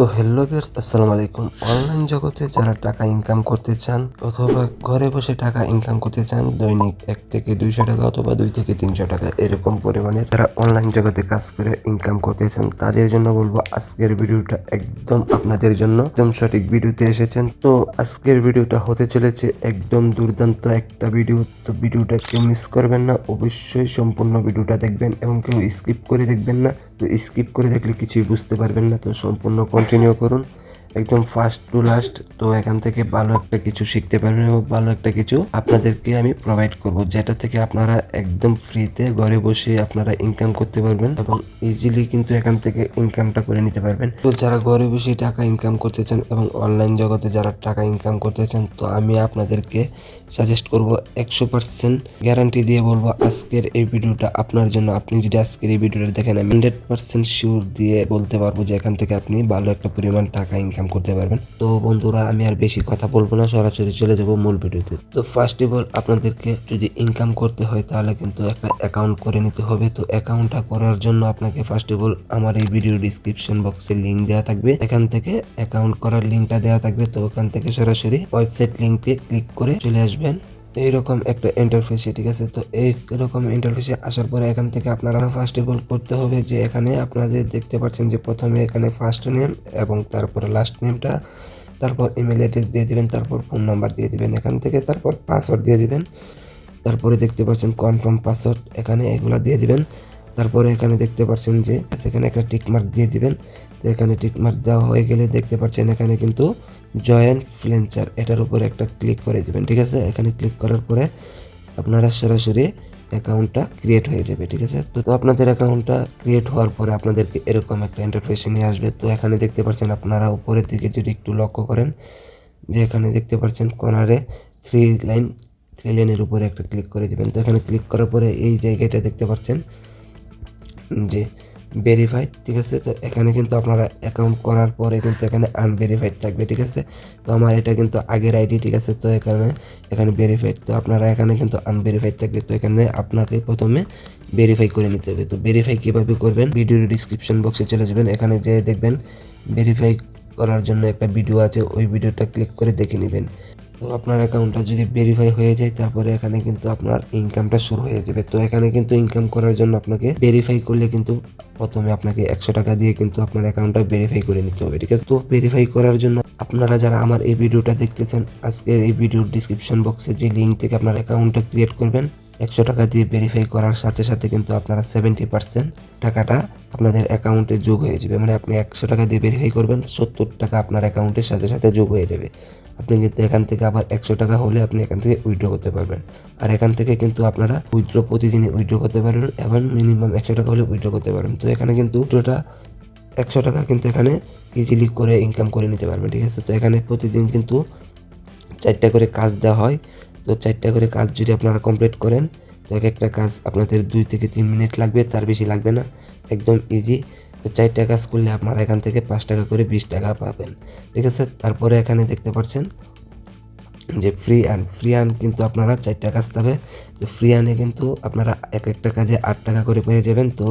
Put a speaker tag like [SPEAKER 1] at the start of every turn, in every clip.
[SPEAKER 1] তো hello viewers আসসালামু আলাইকুম। অনলাইন জগতে যারা টাকা ইনকাম করতে চান অথবা ঘরে বসে টাকা ইনকাম করতে চান, দৈনিক এক থেকে দুইশো টাকা অথবা দুই থেকে তিনশো টাকা, এরকম পরিমাণে যারা অনলাইন জগতে কাজ করে ইনকাম করতে চান, তাদের জন্য বলব আজকের ভিডিওটা একদম আপনাদের জন্য। একদম সঠিক ভিডিওতে এসেছেন। তো আজকের ভিডিওটা হতে চলেছে একদম দুর্দান্ত একটা ভিডিও। তো ভিডিওটা কেউ মিস করবেন না, অবশ্যই সম্পূর্ণ ভিডিওটা দেখবেন এবং কেউ স্কিপ করে দেখবেন না। তো স্কিপ করে দেখলে কিছুই বুঝতে পারবেন না, তো সম্পূর্ণ কন্টিনিউ করুন। একদম ফার্স্ট টু লাস্ট তো এখান থেকে ভালো একটা কিছু শিখতে পারবেন এবং ভালো একটা কিছু আপনাদেরকে আমি প্রোভাইড করব, যেটা থেকে আপনারা একদম ফ্রিতে ঘরে বসে আপনারা ইনকাম করতে পারবেন এবং ইজিলি কিন্তু এখান থেকে ইনকামটা করে নিতে পারবেন। তো যারা ঘরে বসে টাকা ইনকাম করতে চান এবং অনলাইন জগতে যারা টাকা ইনকাম করতে চান, তো আমি আপনাদেরকে সাজেস্ট করব একশো পার্সেন্ট গ্যারান্টি দিয়ে বলব আজকের এই ভিডিওটা আপনার জন্য। আপনি যদি আজকের এই ভিডিওটা দেখেন, আমি হান্ড্রেড পার্সেন্ট শিওর দিয়ে বলতে পারব যে এখান থেকে আপনি ভালো একটা পরিমাণ টাকা ইনকাম করতে পারবেন। তো বন্ধুরা, আমি আর বেশি কথা বলব না, সরাসরি চলে যাব মূল ভিডিওতে। তো ফার্স্ট অফ অল আপনাদেরকে যদি ইনকাম করতে হয়, তাহলে কিন্তু একটা অ্যাকাউন্ট করে নিতে হবে। তো অ্যাকাউন্টটা করার জন্য আপনাকে ফার্স্ট অফ অল আমার এই ভিডিও ডিসক্রিপশন বক্সে লিঙ্ক দেওয়া থাকবে। এখান থেকে অ্যাকাউন্ট করার লিঙ্কটা দেওয়া থাকবে। তো ওখান থেকে সরাসরি ওয়েবসাইট লিঙ্কে ক্লিক করে চলে আসবেন। এইরকম একটা ইন্টারফেসে ঠিক আছে? তো এইরকম ইন্টারফেসে আসার পরে এখান থেকে আপনারা ফার্স্ট অফ অল করতে হবে যে এখানে আপনাদের দেখতে পাচ্ছেন যে প্রথমে এখানে ফার্স্ট নেম এবং তারপরে লাস্ট নেমটা তারপর ইমেল অ্যাড্রেস দিয়ে দিবেন, তারপর ফোন নাম্বার দিয়ে দিবেন এখান থেকে, তারপর পাসওয়ার্ড দিয়ে দিবেন। তারপরে দেখতে পাচ্ছেন কনফার্ম পাসওয়ার্ড এখানে এগুলো দিয়ে দিবেন। তারপরে এখানে দেখতে পাচ্ছেন যে সেখানে একটা টিক মার্ক দিয়ে দিবেন। তো এখানে টিক মার্ক দেওয়া হয়ে গেলে দেখতে পাচ্ছেন এখানে কিন্তু জয়েন্ট ফ্লেঞ্চার এটার উপর একটা ক্লিক করে দেবেন, ঠিক আছে? এখানে ক্লিক করার পরে আপনারা সরাসরি অ্যাকাউন্টটা ক্রিয়েট হয়ে যাবে, ঠিক আছে? তো আপনাদের অ্যাকাউন্টটা ক্রিয়েট হওয়ার পরে আপনাদেরকে এরকম একটা ইন্টারফেস নিয়ে আসবে। তো এখানে দেখতে পাচ্ছেন আপনারা উপরের দিকে যদি একটু লক্ষ্য করেন, যে এখানে দেখতে পাচ্ছেন কর্নারে থ্রি লাইন থ্রি লাইনের উপরে একটা ক্লিক করে দিবেন। তো এখানে ক্লিক করার পরে এই জায়গাটা দেখতে পাচ্ছেন যে ভেরিফাইড ঠিক আছে? তো এখানে কিন্তু আপনারা অ্যাকাউন্ট করার পরে কিন্তু এখানে আনভেরিফাইড থাকবে, ঠিক আছে? তো আমার এটা কিন্তু আগের আইডি ঠিক আছে? তো এখানে এখানে ভেরিফাইড তো আপনারা এখানে কিন্তু আনভেরিফাইড থাকবে তো এখানে আপনাকে প্রথমে ভেরিফাই করে নিতে হবে। তো ভেরিফাই কীভাবে করবেন? ভিডিওর ডিসক্রিপশন বক্সে চলে যাবেন। এখানে যে দেখবেন ভেরিফাই করার জন্য একটা ভিডিও আছে, ওই ভিডিওটা ক্লিক করে দেখে নেবেন। তো আপনার অ্যাকাউন্টটা যদি ভেরিফাই হয়ে যায়, তারপরে এখানে কিন্তু আপনার ইনকামটা শুরু হয়ে যাবে। তো এখানে কিন্তু ইনকাম করার জন্য আপনাকে ভেরিফাই করলে কিন্তু প্রথমে আপনাকে একশো টাকা দিয়ে কিন্তু আপনার অ্যাকাউন্টটা ভেরিফাই করে নিতে হবে, ঠিক আছে? তো ভেরিফাই করার জন্য আপনারা যারা আমার এই ভিডিওটা দেখতেছেন, আজকের এই ভিডিওর ডিসক্রিপশন বক্সে যে লিঙ্ক থেকে আপনার অ্যাকাউন্টটা ক্রিয়েট করবেন একশো টাকা দিয়ে ভেরিফাই করার সাথে সাথে কিন্তু আপনারা সেভেন্টি পার্সেন্ট টাকাটা আপনাদের অ্যাকাউন্টে যোগ হয়ে যাবে। মানে আপনি একশো টাকা দিয়ে ভেরিফাই করবেন, সত্তর টাকা আপনার অ্যাকাউন্টের সাথে সাথে যোগ হয়ে যাবে। আপনি কিন্তু এখান থেকে আবার একশো টাকা হলে আপনি এখান থেকে উইথড্র করতে পারবেন। আর এখান থেকে কিন্তু আপনারা উইথড্র প্রতিদিনই উইথড্র করতে পারবেন এবং মিনিমাম একশো টাকা হলে উইথড্র করতে পারবেন তো এখানে কিন্তু উইথড্রটা একশো টাকা কিন্তু এখানে ইজিলি করে ইনকাম করে নিতে পারবেন, ঠিক আছে? তো এখানে প্রতিদিন কিন্তু চারটা করে কাজ দেওয়া হয়। তো চারটা করে কাজ যদি আপনারা কমপ্লিট করেন, তো এক একটা কাজ আপনাদের দুই থেকে তিন মিনিট লাগবে, তার বেশি লাগবে না। একদম ইজি তো চারটা কাজ করলে আপনারা এখান থেকে পাঁচ টাকা করে বিশ টাকা পাবেন। ঠিক আছে? তারপরে এখানে দেখতে পাচ্ছেন যে ফ্রি আর্ন ফ্রি আর্ন কিন্তু আপনারা চারটা কাজ পাবে। তো ফ্রি আর্নে কিন্তু আপনারা এক একটা কাজে আট টাকা করে পেয়ে যাবেন। তো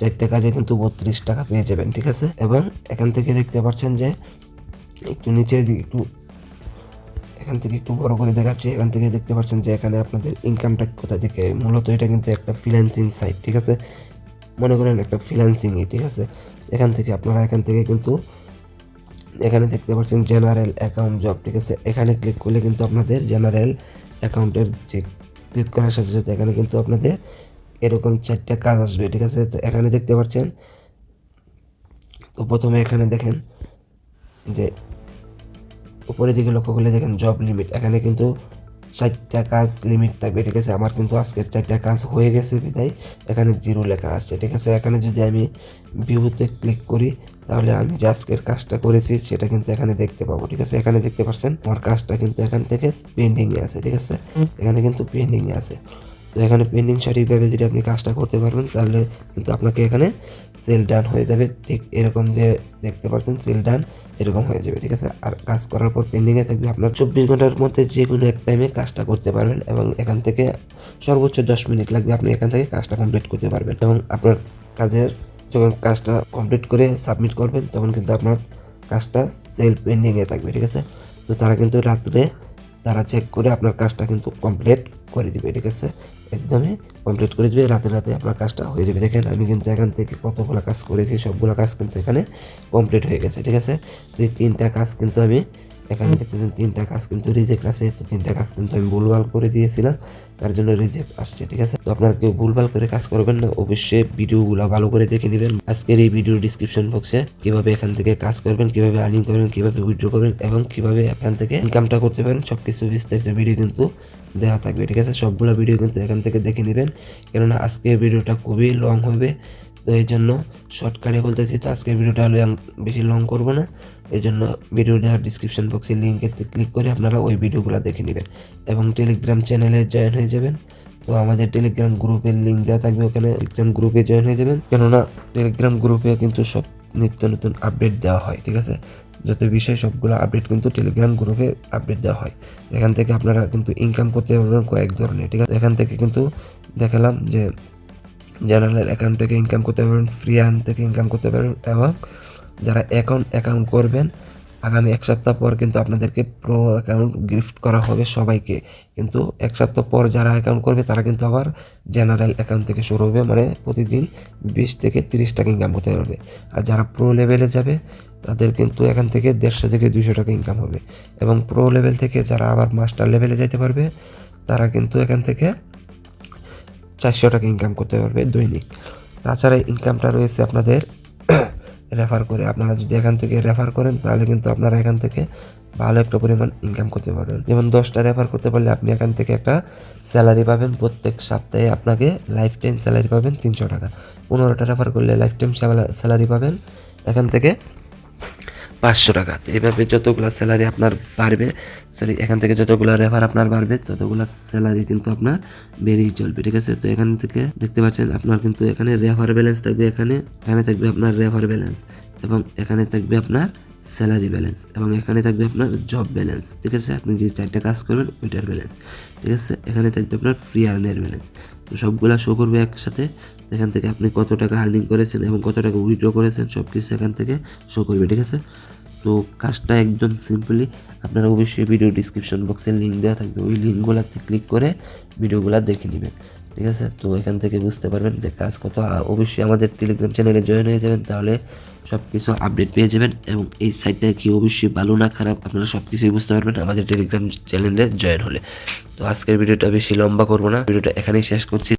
[SPEAKER 1] চারটা কাজে কিন্তু বত্রিশ টাকা পেয়ে যাবেন। ঠিক আছে? এবং এখান থেকে দেখতে পাচ্ছেন যে একটু নিচে একটু এখান থেকে একটু বড় করে দেখাচ্ছি। এখান থেকে দেখতে পাচ্ছেন যে এখানে আপনাদের ইনকামটা কোথা থেকে, মূলত এটা কিন্তু একটা ফ্রিল্যান্সিং সাইট ঠিক আছে? মনে করেন একটা ফ্রিল্যান্সিংই ঠিক আছে? এখান থেকে আপনারা এখান থেকে কিন্তু এখানে দেখতে পাচ্ছেন জেনারেল অ্যাকাউন্ট জব ঠিক আছে? এখানে ক্লিক করলে কিন্তু আপনাদের জেনারেল অ্যাকাউন্টের যে ক্লিক করার সাথে সাথে এখানে কিন্তু আপনাদের এরকম চারটা কাজ আসবে, ঠিক আছে? তো এখানে দেখতে পাচ্ছেন, তো প্রথমে এখানে দেখেন যে উপরের দিকে লক্ষ্য করলে দেখেন জব লিমিট এখানে কিন্তু চারটা কাজ লিমিট থাকবে ঠিক আছে? আমার কিন্তু আজকের চারটা কাজ হয়ে গেছে বিদায়। এখানে জিরো লেখা আসছে ঠিক আছে? এখানে যদি আমি ভিউতে ক্লিক করি তাহলে আমি যে আজকের কাজটা করেছি সেটা কিন্তু এখানে দেখতে পাবো ঠিক আছে? এখানে দেখতে পাচ্ছেন আমার কাজটা কিন্তু এখান থেকে পেন্ডিংয়ে আছে ঠিক আছে? এখানে কিন্তু পেন্ডিংয়ে আছে। তো এখানে পেন্ডিং সঠিকভাবে যদি আপনি কাজটা করতে পারবেন, তাহলে কিন্তু আপনাকে এখানে সেল ডান হয়ে যাবে। ঠিক এরকম যে দেখতে পাচ্ছেন সেল ডান এরকম হয়ে যাবে, ঠিক আছে? আর কাজ করার পর পেন্ডিংয়ে থাকবে আপনার চব্বিশ ঘণ্টার মধ্যে যে কোনো এক টাইমে কাজটা করতে পারবেন এবং এখান থেকে সর্বোচ্চ দশ মিনিট লাগবে আপনি এখান থেকে কাজটা কমপ্লিট করতে পারবেন। এবং আপনার কাজের যখন কাজটা কমপ্লিট করে সাবমিট করবেন, তখন কিন্তু আপনার কাজটা সেল পেন্ডিংয়ে থাকবে, ঠিক আছে? তো তারা কিন্তু রাত্রে তারা চেক করে আপনার কাজটা কিন্তু কমপ্লিট করে দিবে, ঠিক আছে? একদমই কমপ্লিট করে দিবে। রাতে রাতে আপনার কাজটা হয়ে যাবে। দেখেন, আমি কিন্তু এখান থেকে কতগুলো কাজ করেছি, সবগুলো কাজ কিন্তু এখানে কমপ্লিট হয়ে গেছে, ঠিক আছে? তো এই তিনটা কাজ কিন্তু আমি এখানে দেখতেছেন তিনটা কাজ কিন্তু রিজেক্ট আছে তো তিনটা কাজ কিন্তু আমি ভুলভাল করে দিয়েছিলাম তার জন্য রিজেক্ট আসছে ঠিক আছে? তো আপনারা কেউ ভুলভাল করে কাজ করবেন না অবশ্যই ভিডিওগুলো ভালো করে দেখে নেবেন। আজকের এই ভিডিও ডিসক্রিপশন বক্সে কীভাবে এখান থেকে কাজ করবেন কীভাবে আর্নিং করবেন কীভাবে উইথড্র করবেন এবং কীভাবে এখান থেকে ইনকামটা করতে পারেন সব কিছু বিস্তারিত ভিডিও কিন্তু দেওয়া থাকবে ঠিক আছে? সবগুলো ভিডিও কিন্তু এখান থেকে দেখে নেবেন কেননা আজকের ভিডিওটা খুবই লং হবে তো এই জন্য শর্টকাটে বলতেছি তো আজকের ভিডিওটা বেশি লং করব না। এই জন্য ভিডিওটা ডিসক্রিপশন বক্সে লিঙ্কে ক্লিক করে আপনারা ওই ভিডিওগুলো দেখে নেবেন এবং টেলিগ্রাম চ্যানেলে জয়েন হয়ে যাবেন। তো আমাদের টেলিগ্রাম গ্রুপের লিঙ্ক দেওয়া থাকবে ওখানে। টেলিগ্রাম গ্রুপে জয়েন হয়ে যাবেন। কেননা টেলিগ্রাম গ্রুপে কিন্তু সব নিত্য নতুন আপডেট দেওয়া হয়, ঠিক আছে? যত বিষয় সবগুলো আপডেট কিন্তু টেলিগ্রাম গ্রুপে আপডেট দেওয়া হয়। এখান থেকে আপনারা কিন্তু ইনকাম করতে পারবেন কয়েক ধরনের, ঠিক আছে? এখান থেকে কিন্তু দেখালাম যে জেনারেল অ্যাকাউন্ট থেকে ইনকাম করতে পারবেন ফ্রি আর্ন থেকে ইনকাম করতে পারবেন এবং যারা অ্যাকাউন্ট অ্যাকাউন্ট করবেন, আগামী এক সপ্তাহ পর কিন্তু আপনাদেরকে প্রো অ্যাকাউন্ট গিফট করা হবে সবাইকে। কিন্তু এক সপ্তাহ পর যারা অ্যাকাউন্ট করবে, তারা কিন্তু আবার জেনারেল অ্যাকাউন্ট থেকে শুরু হবে মানে প্রতিদিন বিশ থেকে তিরিশ টাকা ইনকাম করতে পারবে আর যারা প্রো লেভেলে যাবে, তাদের কিন্তু এখান থেকে দেড়শো থেকে দুশো টাকা ইনকাম হবে। এবং প্রো লেভেল থেকে যারা আবার মাস্টার লেভেলে যেতে পারবে, তারা কিন্তু এখান থেকে চারশো টাকা ইনকাম করতে পারবে দৈনিক। তাছাড়া ইনকামটা রয়েছে আপনাদের রেফার করে। আপনারা যদি এখান থেকে রেফার করেন, তাহলে কিন্তু আপনারা এখান থেকে ভালো একটা পরিমাণ ইনকাম করতে পারবেন। যেমন দশটা রেফার করতে পারলে আপনি এখান থেকে একটা স্যালারি পাবেন। প্রত্যেক সপ্তাহে আপনাকে লাইফ টাইম স্যালারি পাবেন তিনশো টাকা। পনেরোটা রেফার করলে লাইফ টাইম স্যালারি পাবেন। এখান থেকে পাঁচশো টাকা। তো এইভাবে যতগুলো স্যালারি আপনার বাড়বে সরি এখান থেকে যতগুলো রেফার আপনার বাড়বে, ততগুলো স্যালারি কিন্তু আপনার বেড়েই চলবে, ঠিক আছে? তো এখান থেকে দেখতে পাচ্ছেন, আপনার কিন্তু এখানে রেফার ব্যালেন্স থাকবে এখানে এখানে থাকবে আপনার রেফার ব্যালেন্স এবং এখানে থাকবে আপনার স্যালারি ব্যালেন্স এবং এখানে থাকবে আপনার জব ব্যালেন্স ঠিক আছে? আপনি যে চারটা কাজ করবেন, ওইটার ব্যালেন্স ঠিক আছে? এখানে থাকবে আপনার ফ্রি আর্নের ব্যালেন্স তো সবগুলা শো করবে একসাথে। এখান থেকে আপনি কত টাকা আর্নিং করেছেন এবং কত টাকা উইথড্র করেছেন সব কিছু এখান থেকে শো করবে, ঠিক আছে? তো কাজটা একদম সিম্পলি আপনারা অবশ্যই ভিডিও ডিসক্রিপশন বক্সের লিঙ্ক দেওয়া থাকবে। ওই লিঙ্কগুলোতে ক্লিক করে ভিডিওগুলো দেখে নেবেন। ঠিক আছে? তো এখান থেকে বুঝতে পারবেন যে কাজ কত। অবশ্যই আমাদের টেলিগ্রাম চ্যানেলে জয়েন হয়ে যাবেন, তাহলে সব কিছু আপডেট পেয়ে যাবেন এবং এই সাইটটা কি অবশ্যই ভালো না খারাপ আপনারা সব কিছুই বুঝতে পারবেন আমাদের টেলিগ্রাম চ্যানেলে জয়েন হলে। তো আজকের ভিডিওটা বেশি লম্বা করব না, ভিডিওটা এখানেই শেষ করছি।